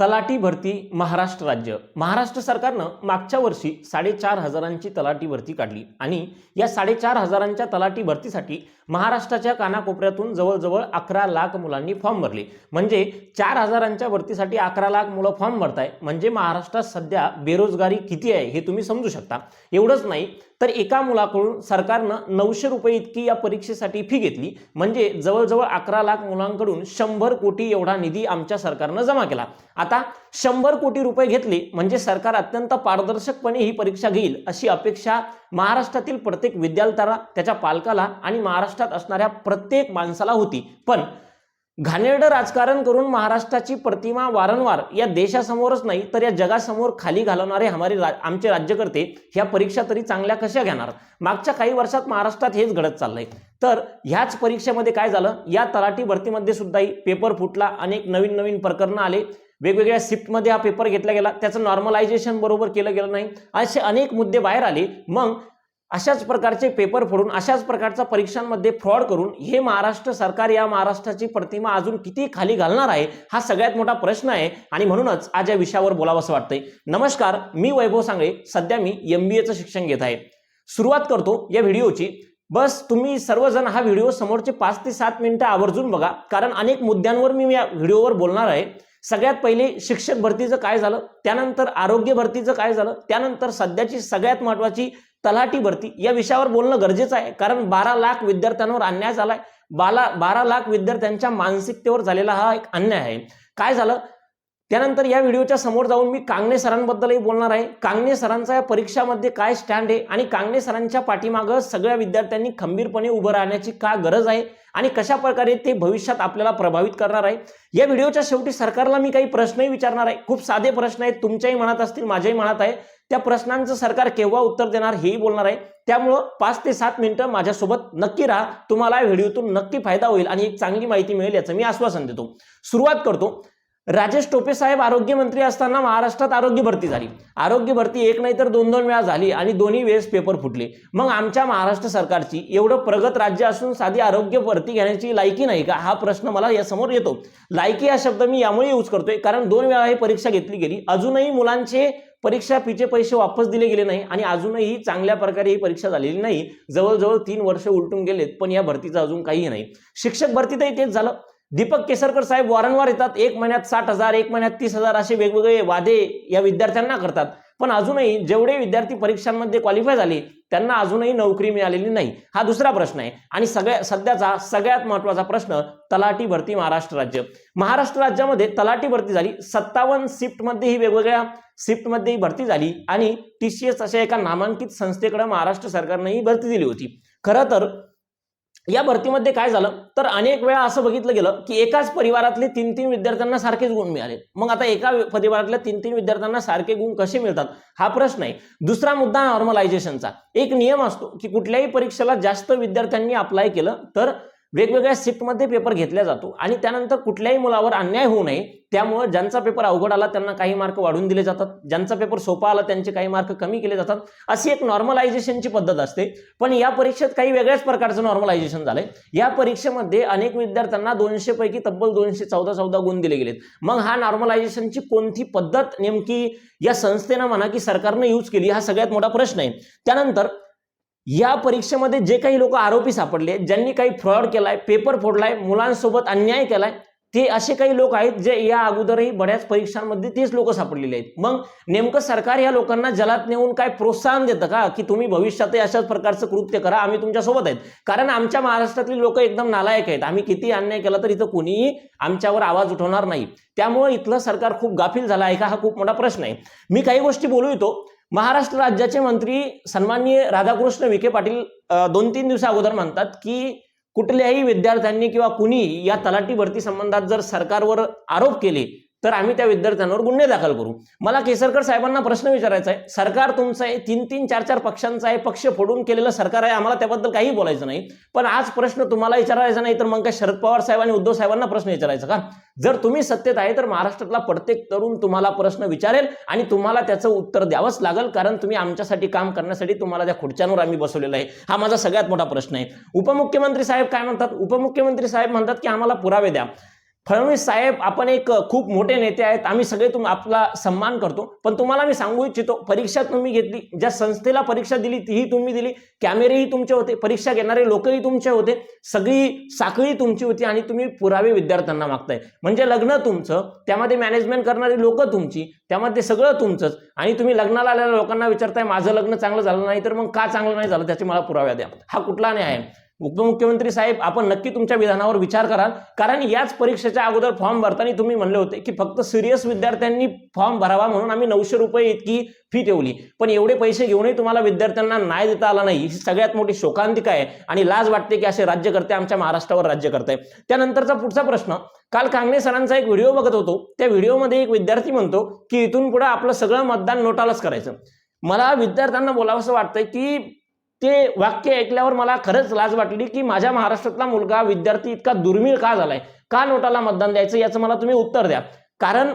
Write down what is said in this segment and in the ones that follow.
तलाठी भरती महाराष्ट्र राज्य. महाराष्ट्र सरकारनं मागच्या वर्षी साडेचार हजारांची तलाठी भरती काढली आणि या साडेचार हजारांच्या तलाठी भरतीसाठी महाराष्ट्राच्या कानाकोपऱ्यातून जवळजवळ अकरा लाख मुलांनी फॉर्म भरले. म्हणजे चार हजारांच्या भरतीसाठी अकरा लाख मुलं फॉर्म भरताय. म्हणजे महाराष्ट्रात सध्या बेरोजगारी किती आहे हे तुम्ही समजू शकता. एवढंच नाही तर एका मुलाकडून सरकारनं नऊशे रुपये इतकी या परीक्षेसाठी फी घेतली. म्हणजे जवळजवळ अकरा लाख मुलांकडून शंभर कोटी एवढा निधी आमच्या सरकारनं जमा केला. आता शंभर कोटी रुपये घेतले म्हणजे सरकार अत्यंत पारदर्शकपणे ही परीक्षा घेईल अशी अपेक्षा महाराष्ट्रातील प्रत्येक विद्यार्थ्याला त्याच्या पालकाला आणि महाराष्ट्र महाराष्ट्रात असणाऱ्या प्रत्येक माणसाला होती. पण घाणेरडं राजकारण करून महाराष्ट्राची प्रतिमा वारंवार या देशासमोरच नाही तर या जगासमोर खाली घालवणारे हमारे रा आमचे राज्यकर्ते ह्या परीक्षा तरी चांगल्या कशा घेणार? मागच्या काही वर्षात महाराष्ट्रात हेच घडत चाललंय. तर ह्याच परीक्षेमध्ये काय झालं? या तलाठी भरतीमध्ये सुद्धाही पेपर फुटला अनेक नवीन नवीन प्रकरणं आले. वेगवेगळ्या शिफ्टमध्ये हा पेपर घेतला गेला. त्याचं नॉर्मलायझेशन बरोबर केलं गेलं नाही. असे अनेक मुद्दे बाहेर आले. मग अशाच प्रकारचे पेपर फोडून अशाच प्रकारचा परीक्षांमध्ये फ्रॉड करून हे महाराष्ट्र सरकार या महाराष्ट्राची प्रतिमा अजून किती खाली घालणार आहे हा सगळ्यात मोठा प्रश्न आहे. आणि म्हणूनच आज या विषयावर बोलावंसं वाटतंय. नमस्कार मी वैभव सांगळे. सध्या मी एम बी एचं शिक्षण घेत आहे. सुरुवात करतो या व्हिडिओची. बस तुम्ही सर्वजण हा व्हिडिओ समोरचे पाच ते सात मिनिटं आवर्जून बघा कारण अनेक मुद्द्यांवर मी या व्हिडिओवर बोलणार आहे. सगळ्यात पहिले शिक्षक भरतीचं काय झालं? त्यानंतर आरोग्य भरतीचं काय झालं? त्यानंतर सध्याची सगळ्यात महत्वाची तलाठी भरती या विषयावर बोलणं गरजेचं आहे. कारण बारा लाख विद्यार्थ्यांवर अन्याय झालाय. बारा बारा लाख विद्यार्थ्यांच्या मानसिकतेवर झालेला हा एक अन्याय आहे. काय झालं? त्यानंतर या व्हिडिओच्या समोर जाऊन मी कांगणे सरांबद्दलही बोलणार आहे. कांगणे सरांचा या परीक्षामध्ये काय स्टँड आहे आणि कांगणे सरांच्या पाठीमागं सगळ्या विद्यार्थ्यांनी खंबीरपणे उभं राहण्याची का गरज आहे आणि कशा प्रकारे ते भविष्यात आपल्याला प्रभावित करणार आहे? या व्हिडिओच्या शेवटी सरकारला मी काही प्रश्नही विचारणार आहे. खूप साधे प्रश्न आहेत. तुमच्याही मनात असतील माझ्याही मनात आहे. त्या प्रश्नांचं सरकार केव्हा उत्तर देणार हेही बोलणार आहे. त्यामुळं पाच ते सात मिनिटं माझ्यासोबत नक्की राहा. तुम्हाला या व्हिडिओतून नक्की फायदा होईल आणि एक चांगली माहिती मिळेल याचं मी आश्वासन देतो. सुरुवात करतो. राजेश टोपे साहेब आरोग्यमंत्री असताना महाराष्ट्रात आरोग्य भरती झाली. आरोग्य भरती एक नाही तर दोन दोन वेळा झाली आणि दोन्ही वेळेस पेपर फुटले. मग आमच्या महाराष्ट्र सरकारची एवढं प्रगत राज्य असून साधी आरोग्य भरती घेण्याची लायकी नाही का? हा प्रश्न मला यासमोर येतो. लायकी हा शब्द मी यामुळे यूज करतोय कारण दोन वेळा ही परीक्षा घेतली गेली. अजूनही मुलांचे परीक्षा फीचे पैसे वापस दिले गेले नाही आणि अजूनही चांगल्या प्रकारे ही परीक्षा झालेली नाही. जवळजवळ तीन वर्ष उलटून गेलेत पण या भरतीचं अजून काही नाही. शिक्षक भरतीतही तेच झालं. दीपक केसरकर साहेब वारंवार येतात. एक महिन्यात साठ हजार एक महिन्यात तीस हजार असे वेगवेगळे वादे या विद्यार्थ्यांना करतात. पण अजूनही जेवढे विद्यार्थी परीक्षांमध्ये क्वालिफाय झाले त्यांना अजूनही नोकरी मिळालेली नाही. हा दुसरा प्रश्न आहे. आणि सगळ्या सध्याचा सगळ्यात महत्त्वाचा प्रश्न तलाठी भरती महाराष्ट्र राज्य. महाराष्ट्र राज्यामध्ये तलाठी भरती झाली. सत्तावन्न शिफ्टमध्ये ही वेगवेगळ्या शिफ्टमध्ये ही भरती झाली आणि टी सी एस अशा एका नामांकित संस्थेकडे महाराष्ट्र सरकारने ही भरती दिली होती. खरं तर या भरतीमध्ये काय झालं? तर अनेक वेळा असं बघितलं गेलं की एकाच परिवारातले तीन तीन विद्यार्थ्यांना सारखेच गुण मिळाले. मग आता एका परिवारातल्या तीन तीन विद्यार्थ्यांना सारखे गुण कसे मिळतात? हा प्रश्न आहे. दुसरा मुद्दा नॉर्मलायझेशनचा एक नियम असतो की कुठल्याही परीक्षेला जास्त विद्यार्थ्यांनी अप्लाय केलं तर वेगवेगळ्या शिफ्टमध्ये पेपर घेतला जातो. आणि त्यानंतर कुठल्याही मुलावर अन्याय होऊ नये त्यामुळे ज्यांचा पेपर अवघड आला त्यांना काही मार्क वाढून दिले जातात. ज्यांचा पेपर सोपा आला त्यांचे काही मार्क कमी केले जातात. अशी एक नॉर्मलायझेशनची पद्धत असते. पण या परीक्षेत काही वेगळ्याच प्रकारचं नॉर्मलायझेशन झालंय. या परीक्षेमध्ये अनेक विद्यार्थ्यांना दोनशे पैकी तब्बल दोनशे चौदा चौदा गुण दिले गेलेत. मग हा नॉर्मलायझेशनची कोणती पद्धत नेमकी या संस्थेनं म्हणा की सरकारनं यूज केली हा सगळ्यात मोठा प्रश्न आहे. त्यानंतर या परीक्षेमध्ये जे काही लोक आरोपी सापडले ज्यांनी काही फ्रॉड केलाय पेपर फोडलाय मुलांसोबत अन्याय केलाय ते असे काही लोक आहेत जे या अगोदरही बऱ्याच परीक्षांमध्ये तेच लोक सापडलेले आहेत. मग नेमकं सरकार या लोकांना जलात नेऊन काय प्रोत्साहन देतं का? की तुम्ही भविष्यातही अशाच प्रकारचं कृत्य करा आम्ही तुमच्यासोबत आहेत. कारण आमच्या महाराष्ट्रातली लोक एकदम नालायक आहेत. आम्ही किती अन्याय केला तर इथं कुणीही आमच्यावर आवाज उठवणार नाही. त्यामुळे इथलं सरकार खूप गाफील झालं आहे का? हा खूप मोठा प्रश्न आहे. मी काही गोष्टी बोलू इतो महाराष्ट्र राज्याचे मंत्री सन्माननीय राधाकृष्ण विखे पाटील दोन तीन दिवसा अगोदर म्हणतात की कुठल्याही विद्यार्थ्यांनी किंवा कुणी या तलाठी भरती संबंधात जर सरकारवर आरोप केले तर आम्ही त्या विद्यार्थ्यांवर गुन्हे दाखल करू. मला केसरकर साहेबांना प्रश्न विचारायचा आहे. सरकार तुमचं आहे तीन तीन चार चार पक्षांचं आहे पक्ष फोडून केलेलं सरकार आहे आम्हाला त्याबद्दल काही बोलायचं नाही. पण आज प्रश्न तुम्हाला विचारायचा नाही तर मग काय शरद पवार साहेब आणि उद्धव साहेबांना प्रश्न विचारायचा का? जर तुम्ही सत्तेत आहे तर महाराष्ट्रातला प्रत्येक तरुण तुम्हाला प्रश्न विचारेल आणि तुम्हाला त्याचं उत्तर द्यावंच लागेल कारण तुम्ही आमच्यासाठी काम करण्यासाठी तुम्हाला त्या खुर्च्यांवर आम्ही बसवलेलं आहे. हा माझा सगळ्यात मोठा प्रश्न आहे. उपमुख्यमंत्री साहेब काय म्हणतात? उपमुख्यमंत्री साहेब म्हणतात की आम्हाला पुरावे द्या. फडणवीस साहेब आपण एक खूप मोठे नेते आहेत. आम्ही सगळे तुम आपला सन्मान करतो. पण तुम्हाला मी सांगू इच्छितो परीक्षा तुम्ही घेतली ज्या संस्थेला परीक्षा दिली तीही तुम्ही दिली. कॅमेरेही तुमचे होते परीक्षा घेणारे लोकही तुमचे होते. सगळी साखळी तुमची होती आणि तुम्ही पुरावे विद्यार्थ्यांना मागताय. म्हणजे लग्न तुमचं त्यामध्ये मॅनेजमेंट करणारी लोक तुमची त्यामध्ये सगळं तुमचंच. आणि तुम्ही लग्नाला आलेल्या लोकांना विचारताय माझं लग्न चांगलं झालं नाही तर मग का चांगलं नाही झालं? त्याचे मला पुराव्या द्या. हा कुठला न्याय आहे? उपमुख्यमंत्री साहेब आपण नक्की तुमच्या विधानावर विचार कराल. कारण याच परीक्षेच्या अगोदर फॉर्म भरताना तुम्ही म्हणले होते की फक्त सिरियस विद्यार्थ्यांनी फॉर्म भरावा म्हणून आम्ही नऊशे रुपये इतकी फी ठेवली. पण एवढे पैसे घेऊनही तुम्हाला विद्यार्थ्यांना नाही देता आला नाही. ही सगळ्यात मोठी शोकांतिका आहे. आणि लाज वाटते की असे राज्यकर्ते आमच्या महाराष्ट्रावर राज्य करताय त्यानंतरचा पुढचा प्रश्न. काल कांगणे सरांचा एक व्हिडिओ बघत होतो. त्या व्हिडिओमध्ये एक विद्यार्थी म्हणतो की इथून पुढे आपलं सगळं मतदान नोटालाच करायचं. मला विद्यार्थ्यांना बोलावंसं वाटतंय की ते वाक्य ऐकल्यावर मला खरंच लाज वाटली की माझ्या महाराष्ट्रातला मुलगा विद्यार्थी इतका दुर्मिळ का झालाय? का नोटाला मतदान द्यायचं? याचं मला तुम्ही उत्तर द्या. कारण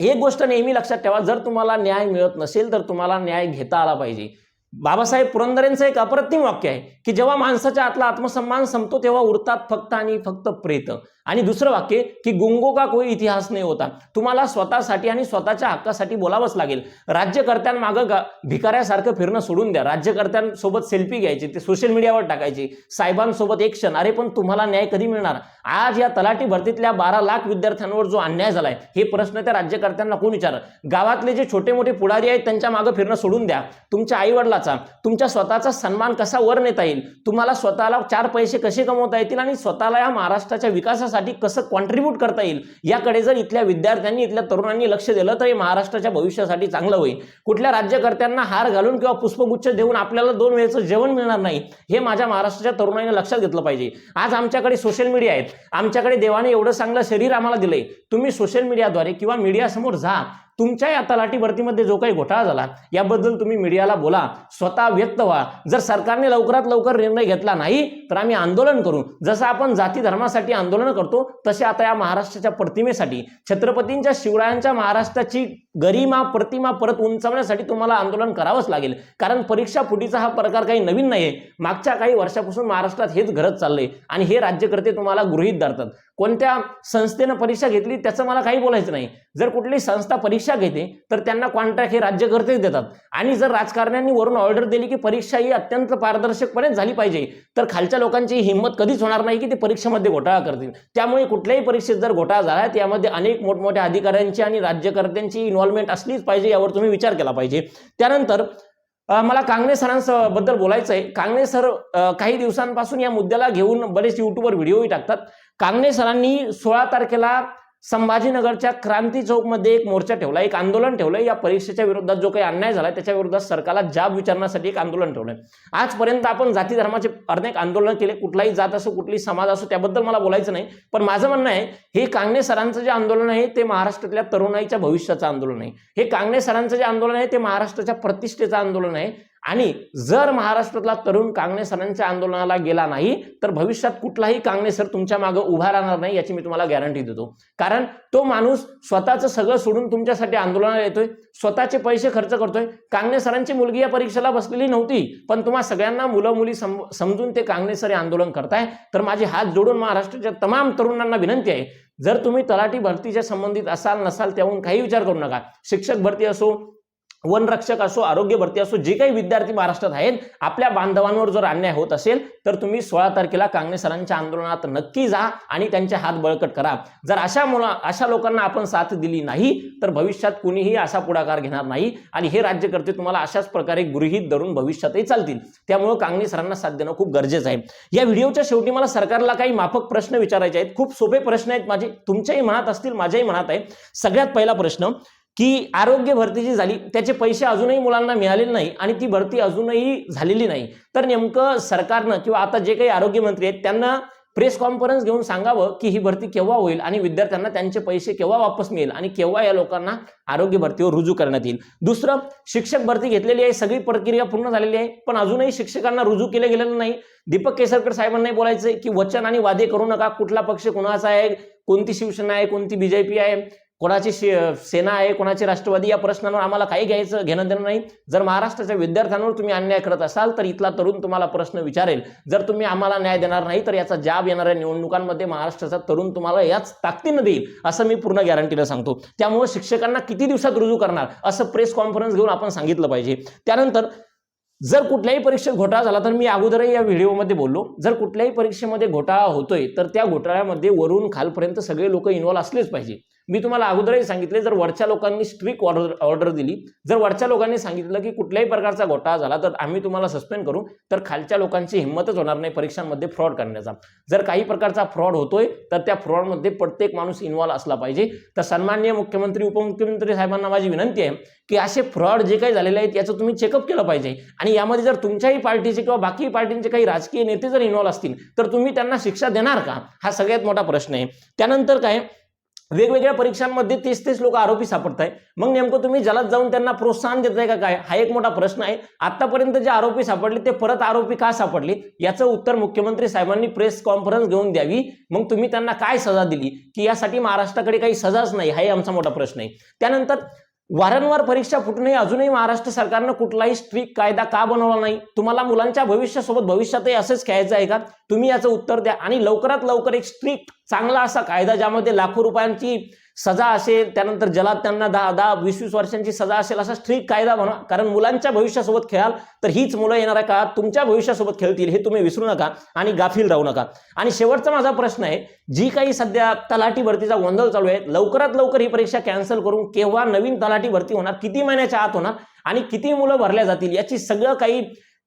एक गोष्ट नेहमी लक्षात ठेवा जर तुम्हाला न्याय मिळत नसेल तर तुम्हाला न्याय घेता आला पाहिजे. बाबासाहेब पुरंदरेंचं एक अप्रतिम वाक्य आहे की जेव्हा माणसाच्या आतला आत्मसन्मान संपतो तेव्हा उरतात फक्त आणि फक्त प्रेत. आणि दुसरं वाक्य की गुंगो का कोई इतिहास नाही होता. तुम्हाला स्वतःसाठी आणि स्वतःच्या हक्कासाठी बोलावंच लागेल. राज्यकर्त्यांमागं गा भिकाऱ्यासारखं फिरणं सोडून द्या. राज्यकर्त्यांसोबत सेल्फी घ्यायची ते सोशल मीडियावर टाकायची. साहेबांसोबत एक क्षण अरे पण तुम्हाला न्याय कधी मिळणार? आज या तलाठी भरतीतल्या बारा लाख विद्यार्थ्यांवर जो अन्याय झालाय हे प्रश्न त्या राज्यकर्त्यांना कोण विचार गावातले जे छोटे मोठे पुढारी आहेत त्यांच्या मागं फिरणं सोडून द्या. तुमच्या स्वतःचा. तुमच्या स्वतःचा सन्मान कसा वर नेता येईल? तुम्हाला स्वतःला चार पैसे कसे कमवता येतील आणि स्वतःला या महाराष्ट्राच्या विकासासाठी कसं कॉन्ट्रीब्यूट करता येईल? याकडे जर इथल्या विद्यार्थ्यांनी इथल्या तरुणांनी लक्ष दिलं तर हे महाराष्ट्राच्या भविष्यासाठी चांगलं होईल. कुठल्या राज्यकर्त्यांना हार घालून किंवा पुष्पगुच्छ देऊन आपल्याला दोन वेळेचं जेवण मिळणार नाही हे माझ्या महाराष्ट्राच्या तरुणाईने लक्षात घेतलं पाहिजे. आज आमच्याकडे सोशल मीडिया आहेत. आमच्याकडे देवाने एवढं चांगलं शरीर आम्हाला दिलंय. तुम्ही सोशल मीडियाद्वारे किंवा मीडियासमोर जा. तुमच्या या तलाठी भरतीमध्ये जो काही घोटाळा झाला याबद्दल तुम्ही मीडियाला बोला स्वतः व्यक्त व्हा. जर सरकारने लवकरात लवकर निर्णय घेतला नाही तर आम्ही आंदोलन करू. जसं आपण जाती धर्मासाठी आंदोलन करतो तसे आता या महाराष्ट्राच्या प्रतिमेसाठी छत्रपतींच्या शिवरायांच्या महाराष्ट्राची गरिमा प्रतिमा परत उंचावण्यासाठी तुम्हाला आंदोलन करावंच लागेल. कारण परीक्षा फुटीचा हा प्रकार काही नवीन नाहीये. मागच्या काही वर्षापासून महाराष्ट्रात हेच घडत चाललंय. आणि हे राज्यकर्ते तुम्हाला गृहीत धरतात. कोणत्या संस्थेनं परीक्षा घेतली त्याचं मला काही बोलायचं नाही. जर कुठली संस्था परीक्षा घेते तर त्यांना कॉन्ट्रॅक्ट हे राज्यकर्तेच देतात. आणि जर राजकारण्यांनी वरून ऑर्डर दिली की परीक्षा ही अत्यंत पारदर्शकपणे झाली पाहिजे तर खालच्या लोकांची हिंमत कधीच होणार नाही की ते परीक्षेमध्ये घोटाळा करतील. त्यामुळे कुठल्याही परीक्षेत जर घोटाळा झाला त्यामध्ये अनेक मोठमोठ्या अधिकाऱ्यांची आणि राज्यकर्त्यांची इन्व्हॉल्वमेंट असलीच पाहिजे यावर तुम्ही विचार केला पाहिजे. त्यानंतर मला कांगणे सरांबद्दल बोलायचं आहे कांगणे सर काही दिवसांपासून या मुद्द्याला घेऊन बरेच युट्यूबवर व्हिडिओही टाकतात. कांगणे सरांनी सोळा तारखेला संभाजीनगरच्या क्रांती चौकमध्ये एक मोर्चा ठेवला एक आंदोलन ठेवलं या परीक्षेच्या विरोधात जो काही अन्याय झाला त्याच्या विरोधात सरकारला जाब विचारण्यासाठी एक आंदोलन ठेवलंय. आजपर्यंत आपण जाती धर्माचे अनेक आंदोलन केले. कुठलाही जात असो कुठली समाज असो त्याबद्दल मला बोलायचं नाही. पण माझं म्हणणं आहे हे कांगणे सरांचं जे आंदोलन आहे ते महाराष्ट्रातल्या तरुणाईच्या भविष्याचं आंदोलन आहे. हे कांगणे सरांचं जे आंदोलन आहे ते महाराष्ट्राच्या प्रतिष्ठेचं आंदोलन आहे. आणि जर महाराष्ट्रातला तरुण कांगणे सरांच्या आंदोलनाला गेला नाही तर भविष्यात कुठलाही कांगणे सर तुमच्या मागे उभा राहणार नाही याची मी तुम्हाला गॅरंटी देतो. कारण तो माणूस स्वतःचं सगळं सोडून तुमच्यासाठी आंदोलनाला येतोय स्वतःचे पैसे खर्च करतोय. कांगणे सरांची मुलगी या परीक्षेला बसलेली नव्हती पण तुम्हा सगळ्यांना मुलं मुली सम समजून ते कांगणे सर हे आंदोलन करताय. तर माझे हात जोडून महाराष्ट्राच्या तमाम तरुणांना विनंती आहे जर तुम्ही तलाठी भरतीच्या संबंधित असाल नसाल त्याहून काही विचार करू नका. शिक्षक भरती असो वनरक्षक असो आरोग्य भरती असो जे काही विद्यार्थी महाराष्ट्रात आहेत आपल्या बांधवांवर जर अन्याय होत असेल तर तुम्ही सोळा तारखेला कांगणे सरांच्या आंदोलनात नक्की जा आणि त्यांचे हात बळकट करा. जर अशा मुला अशा लोकांना आपण साथ दिली नाही तर भविष्यात कुणीही असा पुढाकार घेणार नाही आणि हे राज्यकर्ते तुम्हाला अशाच प्रकारे गृहीत धरून भविष्यातही चालतील. त्यामुळे कांगणे सरांना साथ देणं खूप गरजेचं आहे. या व्हिडिओच्या शेवटी मला सरकारला काही माफक प्रश्न विचारायचे आहेत. खूप सोपे प्रश्न आहेत माझे तुमच्याही मनात असतील माझ्याही मनात आहे. सगळ्यात पहिला प्रश्न की आरोग्य भरती जी झाली त्याचे पैसे अजूनही मुलांना मिळालेले नाही आणि ती भरती अजूनही झालेली नाही. तर नेमकं सरकारनं किंवा आता जे काही आरोग्यमंत्री आहेत त्यांना प्रेस कॉन्फरन्स घेऊन सांगावं की ही भरती केव्हा होईल आणि विद्यार्थ्यांना त्यांचे पैसे केव्हा वापस मिळेल आणि केव्हा या लोकांना आरोग्य भरतीवर रुजू करण्यात येईल. दुसरं शिक्षक भरती घेतलेली आहे सगळी प्रक्रिया पूर्ण झालेली आहे पण अजूनही शिक्षकांना रुजू केलं गेलेलं नाही. दीपक केसरकर साहेबांनाही बोलायचं की वचन आणि वादे करू नका कुठला पक्ष कुणाचा आहे कोणती शिवसेना आहे कोणती बीजेपी आहे. कोणाची शे- सेना आहे कोणाची राष्ट्रवादी या प्रश्नांवर आम्हाला काही घ्यायचं घेणं देणं नाही. जर महाराष्ट्राच्या विद्यार्थ्यांवर तुम्ही अन्याय करत असाल तर इथला तरुण तुम्हाला प्रश्न विचारेल. जर तुम्ही आम्हाला न्याय देणार नाही तर याचा जाब येणाऱ्या निवडणुकांमध्ये महाराष्ट्राचा तरुण तुम्हाला याच ताकदीनं देईल असं मी पूर्ण गॅरंटीनं सांगतो. त्यामुळे शिक्षकांना किती दिवसात रुजू करणार असं प्रेस कॉन्फरन्स घेऊन आपण सांगितलं पाहिजे. त्यानंतर जर कुठल्याही परीक्षेत घोटाळा झाला तर मी अगोदरही या व्हिडिओमध्ये बोललो जर कुठल्याही परीक्षेमध्ये घोटाळा होतोय तर त्या घोटाळ्यामध्ये वरून खालपर्यंत सगळे लोक इन्व्हॉल्व असलेच पाहिजे. मी तुम्हाला अगोदरही सांगितले जर वरच्या लोकांनी स्ट्रिक ऑर्डर ऑर्डर दिली जर वरच्या लोकांनी सांगितलं की कुठल्याही प्रकारचा घोटाळा झाला तर आम्ही तुम्हाला सस्पेंड करू तर खालच्या लोकांची हिंमतच होणार नाही परीक्षांमध्ये फ्रॉड करण्याचा. जर काही प्रकारचा फ्रॉड होतोय तर त्या फ्रॉडमध्ये प्रत्येक माणूस इन्व्हॉल्व असला पाहिजे. तर सन्माननीय मुख्यमंत्री उपमुख्यमंत्री साहेबांना माझी विनंती आहे की असे फ्रॉड जे काही झालेले आहेत याचं तुम्ही चेकअप केलं पाहिजे. आणि यामध्ये जर तुमच्याही पार्टीचे किंवा बाकी पार्टींचे काही राजकीय नेते जर इन्व्हॉल्व असतील तर तुम्ही त्यांना शिक्षा देणार का? हा सगळ्यात मोठा प्रश्न आहे. त्यानंतर काय वेगवेगळ्या परीक्षांमध्ये तीस तीस लोक आरोपी सापडत आहे मग नेमकं तुम्ही जलात जाऊन त्यांना प्रोत्साहन देताय का काय? हा एक मोठा प्रश्न आहे. आतापर्यंत जे आरोपी सापडले ते परत आरोपी का सापडले? याचं उत्तर मुख्यमंत्री साहेबांनी प्रेस कॉन्फरन्स घेऊन द्यावी. मग तुम्ही त्यांना काय सजा दिली? की यासाठी महाराष्ट्राकडे काही सजाच नाही हाही आमचा मोठा प्रश्न आहे. त्यानंतर वारंवार परीक्षा फुटणे अजूनही महाराष्ट्र सरकारनं कुठलाही स्ट्रिक्ट कायदा का बनवला नाही? तुम्हाला मुलांच्या भविष्यासोबत भविष्यातही असंच खेळायचं आहे का? तुम्ही याचं उत्तर द्या. आणि लवकरात लवकर एक स्ट्रिक्ट चांगला असा कायदा ज्यामध्ये लाखो रुपयांची सजा असेल त्यानंतर जलात त्यांना दहा दहा वीस वीस वर्षांची सजा असेल असा स्ट्रिक्ट कायदा म्हणा. कारण मुलांच्या भविष्यासोबत खेळाल तर हीच मुलं येणाऱ्या काळात तुमच्या भविष्यासोबत खेळतील हे तुम्ही विसरू नका आणि गाफील राहू नका. आणि शेवटचा माझा प्रश्न आहे जी काही सध्या तलाठी भरतीचा गोंधळ चालू आहे लवकरात लवकर ही परीक्षा कॅन्सल करून केव्हा नवीन तलाठी भरती होणार किती महिन्याच्या आत होणार आणि किती मुलं भरल्या जातील याची सगळं काही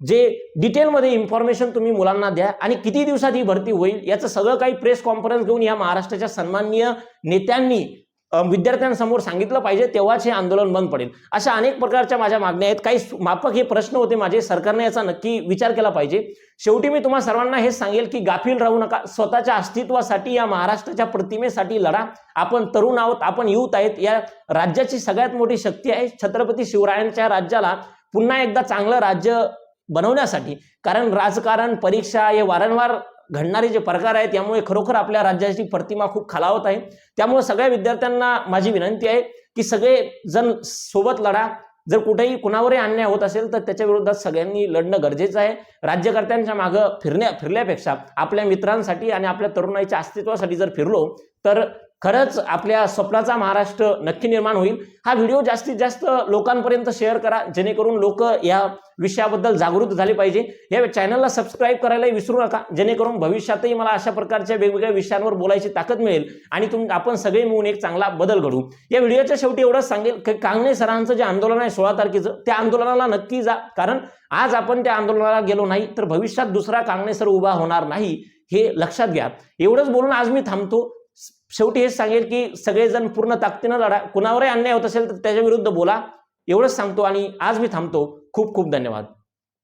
जे डिटेलमध्ये इन्फॉर्मेशन तुम्ही मुलांना द्या आणि किती दिवसात ही भरती होईल याचं सगळं काही प्रेस कॉन्फरन्स घेऊन या महाराष्ट्राच्या सन्माननीय नेत्यांनी विद्यार्थ्यांसमोर सांगितलं पाहिजे तेव्हाच हे आंदोलन बंद पडेल. अशा अनेक प्रकारच्या माझ्या मागण्या आहेत. काही मापक माफक हे प्रश्न होते माझे. सरकारने याचा नक्की विचार केला पाहिजे. शेवटी मी तुम्हाला सर्वांना हे सांगेल की गाफील राहू नका. स्वतःच्या अस्तित्वासाठी या महाराष्ट्राच्या प्रतिमेसाठी लढा. आपण तरुण आहोत. आपण युथ आहेत. या राज्याची सगळ्यात मोठी शक्ती आहे. छत्रपती शिवरायांच्या राज्याला पुन्हा एकदा चांगलं राज्य बनवण्यासाठी. कारण राजकारण परीक्षा हे वारंवार घडणारे जे प्रकार आहेत त्यामुळे खरोखर आपल्या राज्याची प्रतिमा खूप खालावत आहे. त्यामुळे सगळ्या विद्यार्थ्यांना माझी विनंती आहे की सगळे जण सोबत लढा. जर कुठेही कुणावरही अन्याय होत असेल तर त्याच्या विरोधात सगळ्यांनी लढणं गरजेचं आहे. राज्यकर्त्यांच्या मागं फिरण्या फिरल्यापेक्षा आपल्या मित्रांसाठी आणि आपल्या तरुणाईच्या अस्तित्वासाठी जर फिरलो तर खरंच आपल्या स्वप्नाचा महाराष्ट्र नक्की निर्माण होईल. हा व्हिडिओ जास्तीत जास्त लोकांपर्यंत शेअर करा जेणेकरून लोक या विषयाबद्दल जागृत झाले पाहिजे. या चॅनलला सबस्क्राईब करायलाही विसरू नका जेणेकरून भविष्यातही मला अशा प्रकारच्या वेगवेगळ्या विषयांवर बोलायची ताकद मिळेल आणि तुम आपण सगळे मिळून एक चांगला बदल घडू. या व्हिडिओच्या शेवटी एवढंच सांगेल की कांगणे सरांचं जे आंदोलन आहे सोळा तारखेचं त्या आंदोलनाला नक्की जा. कारण आज आपण त्या आंदोलनाला गेलो नाही तर भविष्यात दुसरा कांगणे सर उभा होणार नाही हे लक्षात घ्या. एवढंच बोलून आज मी थांबतो. शेवटी हेच सांगेल की सगळेजण पूर्ण ताकदीनं लढा कुणावरही अन्याय होत असेल तर त्याच्या विरुद्ध बोला. एवढंच सांगतो आणि आज मी थांबतो. खूप खूप धन्यवाद.